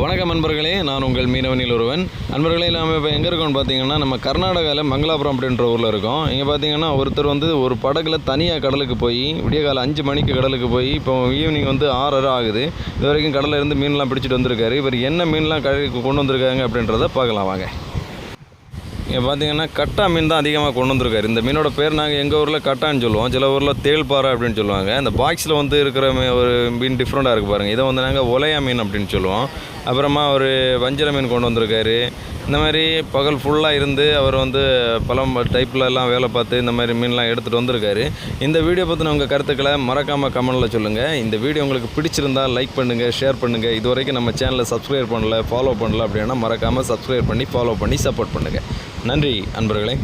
வணக்கம் நண்பர்களே நான் உங்கள் மீனவனில் ஒருவன். நண்பர்களே நாம் இப்போ எங்கே இருக்கோம்னு பார்த்தீங்கன்னா நம்ம கர்நாடகாவில் மங்களாபுரம் அப்படின்ற ஊரில் இருக்கோம். இங்கே பார்த்தீங்கன்னா ஒருத்தர் வந்து ஒரு படகுல தனியாக கடலுக்கு போய் விடிய காலம் அஞ்சு மணிக்கு கடலுக்கு போய் இப்போ ஈவினிங் வந்து ஆறரை ஆகுது. இது வரைக்கும் கடலில் இருந்து மீன்லாம் பிடிச்சிட்டு வந்திருக்காரு. இவர் என்ன மீன்லாம் கடலுக்கு கொண்டு வந்திருக்காங்க அப்படின்றத பார்க்கலாம் வாங்க. இங்கே பார்த்தீங்கன்னா கட்டா மீன் தான் அதிகமாக கொண்டு வந்திருக்காரு. இந்த மீனோட பேர் நாங்கள் எங்கள் ஊரில் கட்டான்னு சொல்லுவோம். சில ஊரில் தேள்பாறை அப்படின்னு சொல்லுவாங்க. இந்த பாக்ஸில் வந்து இருக்கிற ஒரு மீன் டிஃப்ரெண்ட்டாக இருக்குது பாருங்கள் இதை வந்து நாங்கள் ஒலையா மீன் அப்படின்னு சொல்லுவோம். அப்புறமா ஒரு வஞ்சர மீன் கொண்டு வந்திருக்காரு. இந்த மாதிரி பகல் ஃபுல்லாக இருந்து அவர் வந்து பல டைப்பில் எல்லாம் வேலை பார்த்து இந்த மாதிரி மீன்லாம் எடுத்துகிட்டு வந்திருக்காரு. இந்த வீடியோ பற்றின உங்கள் கருத்துக்களை மறக்காமல் கமெண்டில் சொல்லுங்கள் இந்த வீடியோ உங்களுக்கு பிடிச்சிருந்தா லைக் பண்ணுங்கள் ஷேர் பண்ணுங்கள் இது வரைக்கும் நம்ம சேனலை சப்ஸ்கிரைப் பண்ணல ஃபாலோ பண்ணல அப்படின்னா மறக்காமல் சப்ஸ்கிரைப் பண்ணி ஃபாலோ பண்ணி சப்போர்ட் பண்ணுங்கள் நன்றி அன்பர்களே.